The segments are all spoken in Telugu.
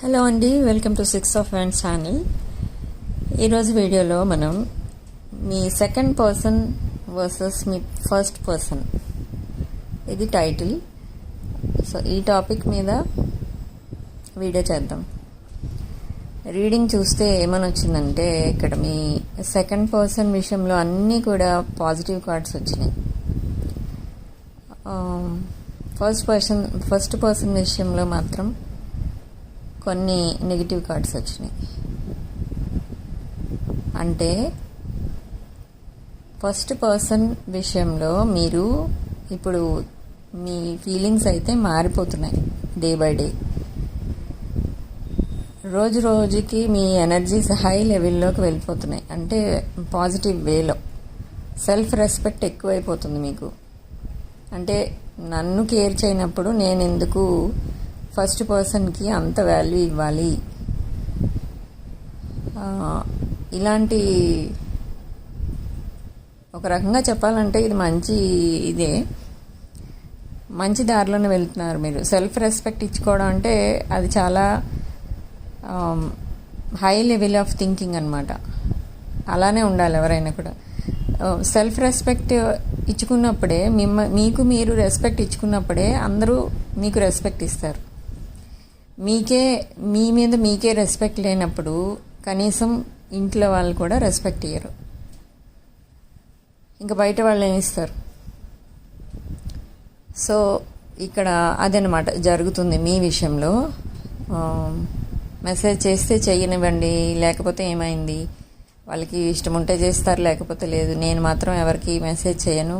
హలో అండి welcome to six of wands channel. ఈరోజు వీడియోలో మనం మీ సెకండ్ పర్సన్ వర్సెస్ మీ ఫస్ట్ పర్సన్. ఇది టైటిల్. సో ఈ టాపిక్ మీద వీడియో చేద్దాం. రీడింగ్ చూస్తే ఏమని వచ్చిందంటే ఇక్కడ మీ సెకండ్ పర్సన్ విషయంలో అన్నీ కూడా పాజిటివ్ కార్డ్స్ వచ్చినాయి. ఫస్ట్ పర్సన్ ఫస్ట్ పర్సన్ విషయంలో మాత్రం కొన్ని నెగిటివ్ కార్డ్స్ వచ్చినాయి. అంటే ఫస్ట్ పర్సన్ విషయంలో మీరు ఇప్పుడు మీ ఫీలింగ్స్ అయితే మారిపోతున్నాయి డే బై డే రోజు రోజుకి మీ ఎనర్జీస్ హై లెవెల్లోకి వెళ్ళిపోతున్నాయి. అంటే పాజిటివ్ వేలో సెల్ఫ్ రెస్పెక్ట్ ఎక్కువైపోతుంది మీకు. అంటే నన్ను కేర్ చేయనప్పుడు నేను ఎందుకు ఫస్ట్ పర్సన్కి అంత వాల్యూ ఇవ్వాలి. ఇలాంటి ఒక రకంగా చెప్పాలంటే ఇది మంచి ఇదే. మంచి దారిలోనే వెళ్తున్నారు మీరు. సెల్ఫ్ రెస్పెక్ట్ ఇచ్చుకోవడం అంటే అది చాలా హై లెవెల్ ఆఫ్ థింకింగ్ అనమాట అలానే ఉండాలి ఎవరైనా కూడా. సెల్ఫ్ రెస్పెక్ట్ ఇచ్చుకున్నప్పుడే మిమ్మ మీకు మీరు రెస్పెక్ట్ ఇచ్చుకున్నప్పుడే అందరూ మీకు రెస్పెక్ట్ ఇస్తారు. మీకే మీ మీద మీకే రెస్పెక్ట్ లేనప్పుడు కనీసం ఇంట్లో వాళ్ళు కూడా రెస్పెక్ట్ ఇయ్యరు. ఇంకా బయట వాళ్ళు ఏమి ఇస్తారు? సో ఇక్కడ అదనమాట జరుగుతుంది మీ విషయంలో. మెసేజ్ చేస్తే చెయ్యనివ్వండి లేకపోతే ఏమైంది? వాళ్ళకి ఇష్టం ఉంటే చేస్తారు లేకపోతే లేదు. నేను మాత్రం ఎవరికి మెసేజ్ చేయను.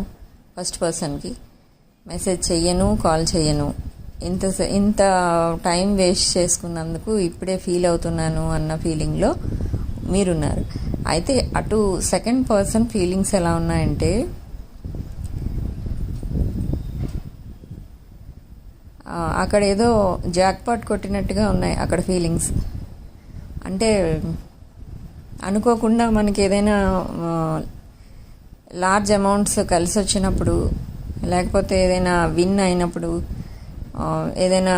ఫస్ట్ పర్సన్కి మెసేజ్ చెయ్యను కాల్ చేయను ఇంత స- ఇంత టైం వేస్ట్ చేసుకున్నందుకు ఇప్పుడే ఫీల్ అవుతున్నాను అన్న ఫీలింగ్లో మీరున్నారు. అయితే అటు సెకండ్ పర్సన్ ఫీలింగ్స్ ఎలా ఉన్నాయంటే అక్కడ ఏదో జాక్పాట్ కొట్టినట్టుగా ఉన్నాయి అక్కడ ఫీలింగ్స్. అంటే అనుకోకుండా మనకి ఏదైనా లార్జ్ అమౌంట్స్ కలిసి వచ్చినప్పుడు లేకపోతే ఏదైనా విన్ అయినప్పుడు ఏదైనా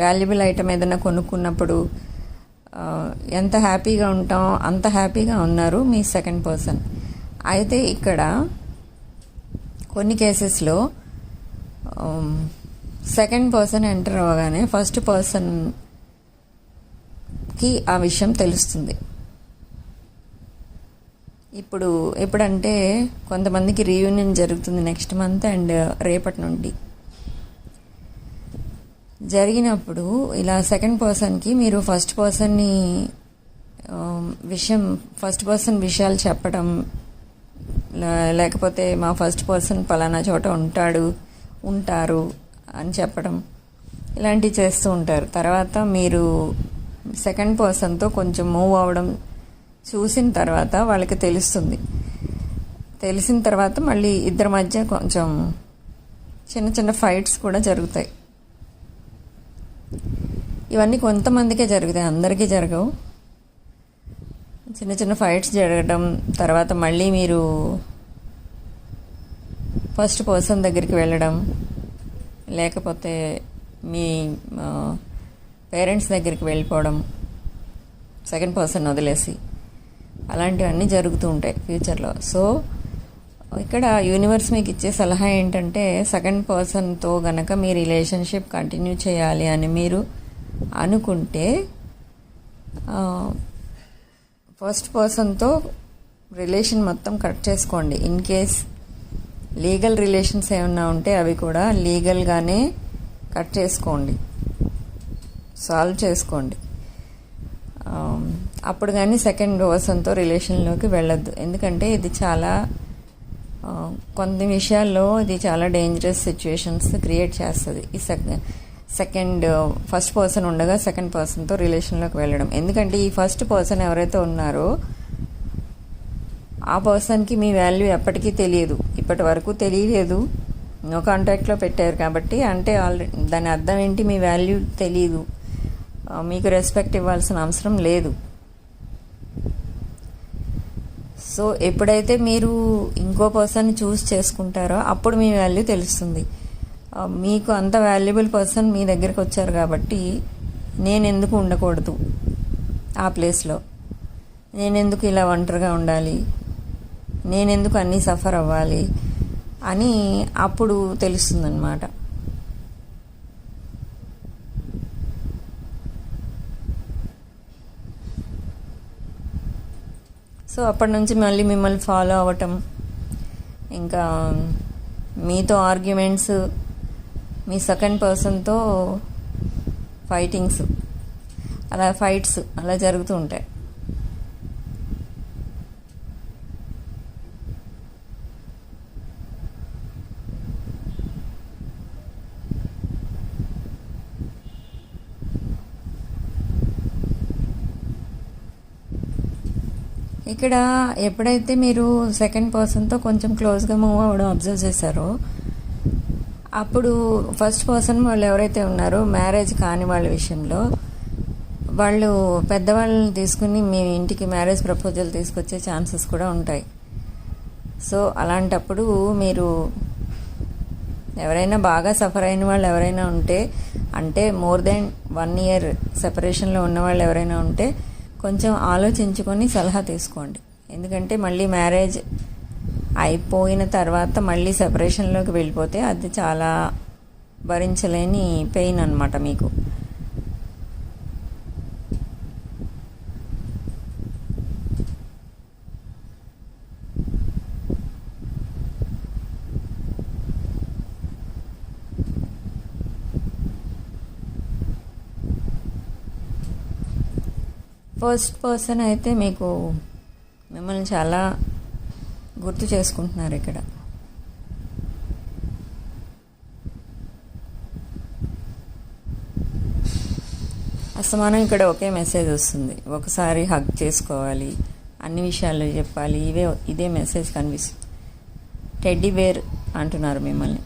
వాల్యుబుల్ ఐటమ్ ఏదైనా కొనుక్కున్నప్పుడు ఎంత హ్యాపీగా ఉంటాం అంత హ్యాపీగా ఉన్నారు మీ సెకండ్ పర్సన్. అయితే ఇక్కడ కొన్ని కేసెస్లో సెకండ్ పర్సన్ ఎంటర్ అవ్వగానే ఫస్ట్ పర్సన్కి ఆ విషయం తెలుస్తుంది. ఇప్పుడు ఎప్పుడంటే కొంతమందికి రీయూనియన్ జరుగుతుంది నెక్స్ట్ మంత్ అండ్ రేపటి నుండి. జరిగినప్పుడు ఇలా సెకండ్ పర్సన్కి మీరు ఫస్ట్ పర్సన్ని um, విషయం ఫస్ట్ పర్సన్ విషయాలు చెప్పడం లేకపోతే మా ఫస్ట్ పర్సన్ పలానా చోట ఉంటాడు ఉంటారు అని చెప్పడం ఇలాంటివి చేస్తూ ఉంటారు. తర్వాత మీరు సెకండ్ పర్సన్తో కొంచెం మూవ్ అవ్వడం చూసిన తర్వాత వాళ్ళకి తెలుస్తుంది. తెలిసిన తర్వాత మళ్ళీ ఇద్దరి మధ్య కొంచెం చిన్న చిన్న ఫైట్స్ కూడా జరుగుతాయి. ఇవన్నీ కొంతమందికే జరుగుతాయి అందరికీ జరగవు. చిన్న చిన్న ఫైట్స్ జరగడం తర్వాత మళ్ళీ మీరు ఫస్ట్ పర్సన్ దగ్గరికి వెళ్ళడం లేకపోతే మీ పేరెంట్స్ దగ్గరికి వెళ్ళిపోవడం సెకండ్ పర్సన్ వదిలేసి అలాంటివన్నీ జరుగుతూ ఉంటాయి ఫ్యూచర్లో. సో ఇక్కడ యూనివర్స్ మీకు ఇచ్చే సలహా ఏంటంటే సెకండ్ పర్సన్తో గనక మీ రిలేషన్షిప్ కంటిన్యూ చేయాలి అని మీరు అనుకుంటే ఫస్ట్ పర్సన్తో రిలేషన్ మొత్తం కట్ చేసుకోండి. ఇన్ కేస్ లీగల్ రిలేషన్స్ ఏమన్నా ఉంటే అవి కూడా లీగల్గానే కట్ చేసుకోండి. సాల్వ్ చేసుకోండి. అప్పుడు కానీ సెకండ్ పర్సన్తో రిలేషన్లోకి వెళ్ళొద్దు. ఎందుకంటే ఇది చాలా కొన్ని విషయాల్లో ఇది చాలా డేంజరస్ సిచ్యువేషన్స్ క్రియేట్ చేస్తుంది. ఈ సెకండ్ సెకండ్ ఫస్ట్ పర్సన్ ఉండగా సెకండ్ పర్సన్తో రిలేషన్లోకి వెళ్ళడం. ఎందుకంటే ఈ ఫస్ట్ పర్సన్ ఎవరైతే ఉన్నారో ఆ పర్సన్కి మీ వాల్యూ ఎప్పటికీ తెలియదు. ఇప్పటి వరకు తెలియలేదు. నో కాంటాక్ట్లో పెట్టారు కాబట్టి అంటే ఆల్రెడీ దాని అర్థం ఏంటి? మీ వాల్యూ తెలియదు మీకు రెస్పెక్ట్ ఇవ్వాల్సిన అవసరం లేదు. సో ఎప్పుడైతే మీరు ఇంకో పర్సన్ చూస్ చేసుకుంటారో అప్పుడు మీ వాల్యూ తెలుస్తుంది. మీకు అంత వాల్యుబుల్ పర్సన్ మీ దగ్గరికి వచ్చారు కాబట్టి నేను ఎందుకు ఉండకూడదు ఆ ప్లేస్లో? నేనెందుకు ఇలా ఒంటరిగా ఉండాలి? నేనెందుకు అన్నీ సఫర్ అవ్వాలి? అని అప్పుడు తెలుస్తుందన్నమాట. సో అప్పటి నుంచి మళ్ళీ మిమ్మల్ని ఫాలో అవ్వటం ఇంకా మీతో ఆర్గ్యుమెంట్స్ మీ సెకండ్ పర్సన్తో ఫైటింగ్స్ అలా ఫైట్స్ అలా జరుగుతూ ఉంటాయి. ఇక్కడ ఎప్పుడైతే మీరు సెకండ్ పర్సన్తో కొంచెం క్లోజ్గా మూవ్ అవ్వడం అబ్జర్వ్ చేశారో అప్పుడు ఫస్ట్ పర్సన్ వాళ్ళు ఎవరైతే ఉన్నారో మ్యారేజ్ కాని వాళ్ళ విషయంలో వాళ్ళు పెద్దవాళ్ళని తీసుకుని మీ ఇంటికి మ్యారేజ్ ప్రపోజల్ తీసుకొచ్చే ఛాన్సెస్ కూడా ఉంటాయి. సో అలాంటప్పుడు మీరు ఎవరైనా బాగా సఫర్ అయిన వాళ్ళు ఎవరైనా ఉంటే అంటే మోర్ దెన్ వన్ ఇయర్ సెపరేషన్లో ఉన్న వాళ్ళు ఎవరైనా ఉంటే కొంచెం ఆలోచించుకొని సలహా తీసుకోండి. ఎందుకంటే మళ్ళీ మ్యారేజ్ అయిపోయిన తర్వాత మళ్ళీ సెపరేషన్లోకి వెళ్ళిపోతే అది చాలా భరించలేని పెయిన్ అనమాట మీకు. ఫస్ట్ పర్సన్ అయితే మీకు మిమ్మల్ని చాలా గుర్తు చేసుకుంటున్నారు ఇక్కడ. అసమానం ఇక్కడ ఒకే మెసేజ్ వస్తుంది. ఒకసారి హగ్ చేసుకోవాలి అన్ని విషయాలు చెప్పాలి ఇవే ఇదే మెసేజ్ కనిపిస్తుంది టెడ్డీ బేర్ అంటున్నారు మిమ్మల్ని.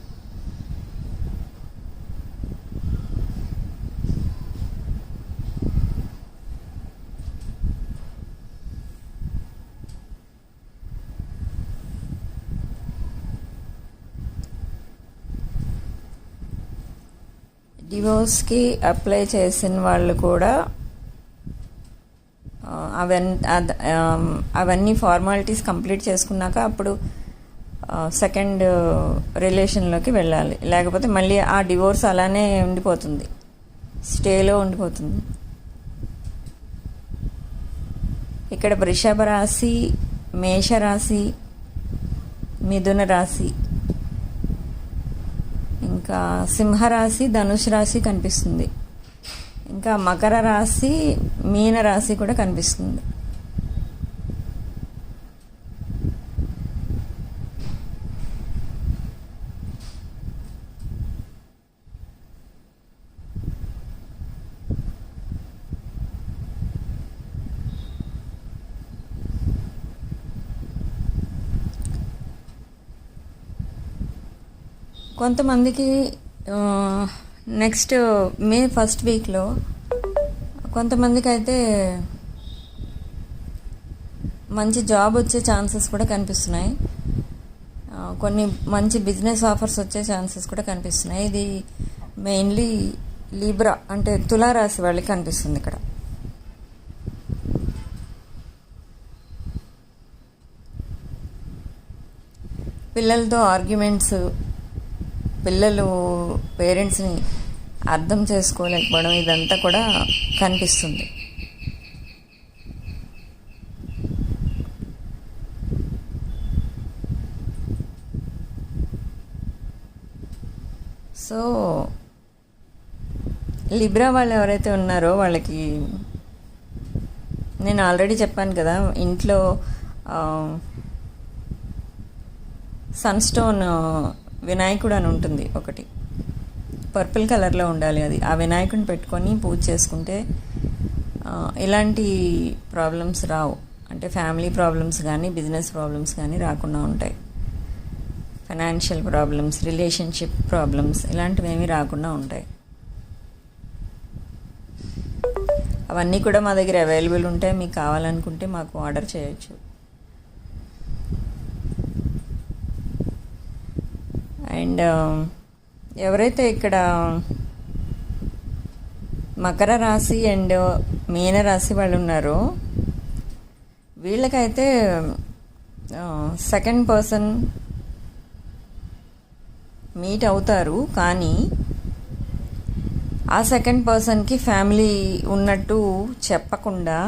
డివోర్స్కి అప్లై చేసిన వాళ్ళు కూడా అవన్నీ అవన్నీ ఫార్మాలిటీస్ కంప్లీట్ చేసుకున్నాక అప్పుడు సెకండ్ రిలేషన్లోకి వెళ్ళాలి. లేకపోతే మళ్ళీ ఆ డివోర్స్ అలానే ఉండిపోతుంది. స్టేలో ఉండిపోతుంది. ఇక్కడ వృషభ రాశి మేషరాశి మిథున రాశి ఇంకా సింహరాశి ధనుష్ రాశి కనిపిస్తుంది. ఇంకా మకర రాశి మీన రాశి కూడా కనిపిస్తుంది. కొంతమందికి నెక్స్ట్ మే ఫస్ట్ వీక్లో కొంతమందికి అయితే మంచి జాబ్ వచ్చే ఛాన్సెస్ కూడా కనిపిస్తున్నాయి. కొన్ని మంచి బిజినెస్ ఆఫర్స్ వచ్చే ఛాన్సెస్ కూడా కనిపిస్తున్నాయి. ఇది మెయిన్లీ లీబ్రా అంటే తులారాశి వాళ్ళకి కనిపిస్తుంది ఇక్కడ. పిల్లలతో ఆర్గ్యుమెంట్స్ పిల్లలు పేరెంట్స్ని అర్థం చేసుకోలేకపోవడం ఇదంతా కూడా కనిపిస్తుంది. సో లిబ్రా వాళ్ళు ఎవరైతే ఉన్నారో వాళ్ళకి నేను ఆల్రెడీ చెప్పాను కదా ఇంట్లో సన్ స్టోన్ వినాయకుడు అని ఉంటుంది ఒకటి. పర్పుల్ కలర్లో ఉండాలి అది. ఆ వినాయకుడిని పెట్టుకొని పూజ చేసుకుంటే ఇలాంటి ప్రాబ్లమ్స్ రావు. అంటే ఫ్యామిలీ ప్రాబ్లమ్స్ కానీ బిజినెస్ ప్రాబ్లమ్స్ కానీ రాకుండా ఉంటాయి. ఫైనాన్షియల్ ప్రాబ్లమ్స్ రిలేషన్షిప్ ప్రాబ్లమ్స్ ఇలాంటివి ఏమీ రాకుండా ఉంటాయి. అవన్నీ కూడా మా దగ్గర అవైలబుల్ ఉంటాయి మీకు కావాలనుకుంటే మాకు ఆర్డర్ చేయొచ్చు. అండ్ um, ఎవరైతే ఇక్కడ um, మకర రాశి అండ్ మీన రాశి వాళ్ళు ఉన్నారో వీళ్ళకైతే సెకండ్ పర్సన్ మీట్ అవుతారు కానీ ఆ సెకండ్ పర్సన్కి ఫ్యామిలీ ఉన్నట్టు చెప్పకుండా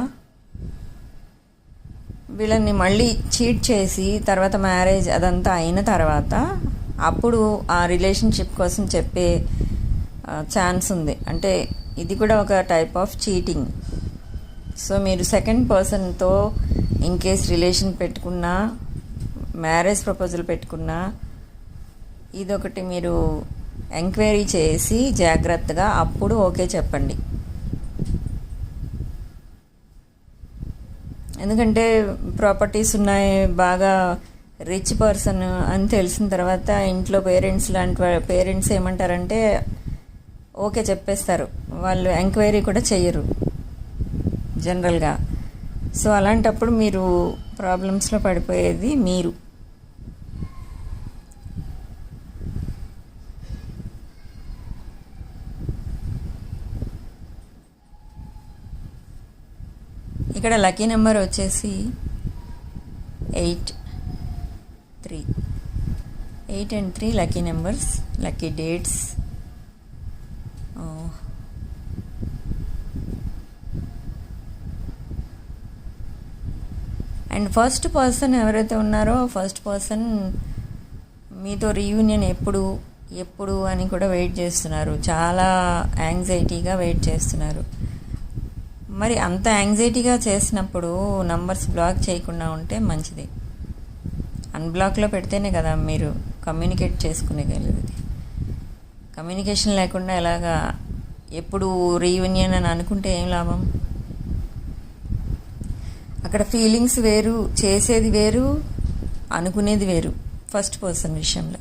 వీళ్ళని మళ్ళీ చీట్ చేసి తర్వాత మ్యారేజ్ అదంతా అయిన తర్వాత అప్పుడు ఆ రిలేషన్షిప్ కోసం చెప్పే ఛాన్స్ ఉంది. అంటే ఇది కూడా ఒక టైప్ ఆఫ్ చీటింగ్ సో మీరు సెకండ్ పర్సన్తో ఇన్ కేస్ రిలేషన్ పెట్టుకున్నా మ్యారేజ్ ప్రపోజల్ పెట్టుకున్నా ఇదొకటి మీరు ఎంక్వైరీ చేసి జాగ్రత్తగా అప్పుడు ఓకే చెప్పండి. ఎందుకంటే ప్రాపర్టీస్ ఉన్నాయి బాగా రిచ్ పర్సన్ అని తెలిసిన తర్వాత ఇంట్లో పేరెంట్స్ లాంటి పేరెంట్స్ ఏమంటారంటే ఓకే చెప్పేస్తారు. వాళ్ళు ఎంక్వైరీ కూడా చేయరు జనరల్గా. సో అలాంటప్పుడు మీరు ప్రాబ్లమ్స్లో పడిపోయేది మీరు. ఇక్కడ లక్కీ నెంబర్ వచ్చేసి eight. Three eight and three lucky numbers lucky dates and first person ఎవరైతే ఉన్నారో ఫస్ట్ పర్సన్ మీతో రీయూనియన్ ఎప్పుడు ఎప్పుడు అని కూడా వెయిట్ చేస్తున్నారు. చాలా యాంగ్జైటీగా వెయిట్ చేస్తున్నారు. మరి అంత యాంగ్జైటీగా చేసినప్పుడు నంబర్స్ బ్లాక్ చేయకుండా ఉంటే మంచిది. అన్బ్లాక్లో పెడితేనే కదా మీరు కమ్యూనికేట్ చేసుకునేగలిగేది. కమ్యూనికేషన్ లేకుండా ఎలాగా ఎప్పుడు రీయూనియన్ అని అనుకుంటే ఏం లాభం? అక్కడ ఫీలింగ్స్ వేరు చేసేది వేరు అనుకునేది వేరు ఫస్ట్ పర్సన్ విషయంలో.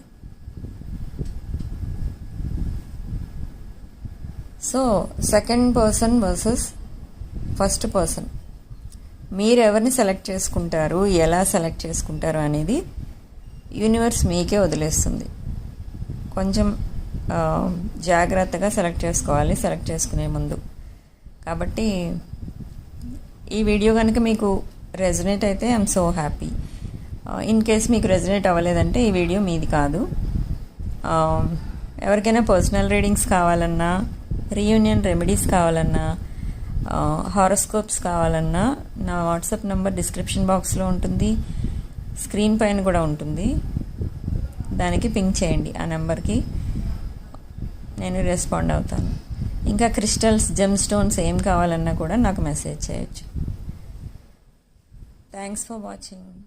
So second person versus first person మీరు ఎవరిని సెలెక్ట్ చేసుకుంటారు? ఎలా సెలెక్ట్ చేసుకుంటారు అనేది యూనివర్స్ మీకే వదిలేస్తుంది. కొంచెం జాగ్రత్తగా సెలెక్ట్ చేసుకోవాలి సెలెక్ట్ చేసుకునే ముందు. కాబట్టి ఈ వీడియో కనుక మీకు రెజనేట్ అయితే I'm so happy. In case మీకు రెజనేట్ అవ్వలేదంటే ఈ వీడియో మీది కాదు. ఎవరికైనా పర్సనల్ రీడింగ్స్ కావాలన్నా రీయూనియన్ రెమెడీస్ కావాలన్నా హారోస్కోప్స్ కావాలన్నా నా వాట్సాప్ నెంబర్ డిస్క్రిప్షన్ బాక్స్లో ఉంటుంది. స్క్రీన్ పైన కూడా ఉంటుంది. దానికి పింక్ చేయండి ఆ నెంబర్కి నేను రెస్పాండ్ అవుతాను. ఇంకా క్రిస్టల్స్ జెమ్ స్టోన్స్ ఏం కావాలన్నా కూడా నాకు మెసేజ్ చేయొచ్చు. Thanks for watching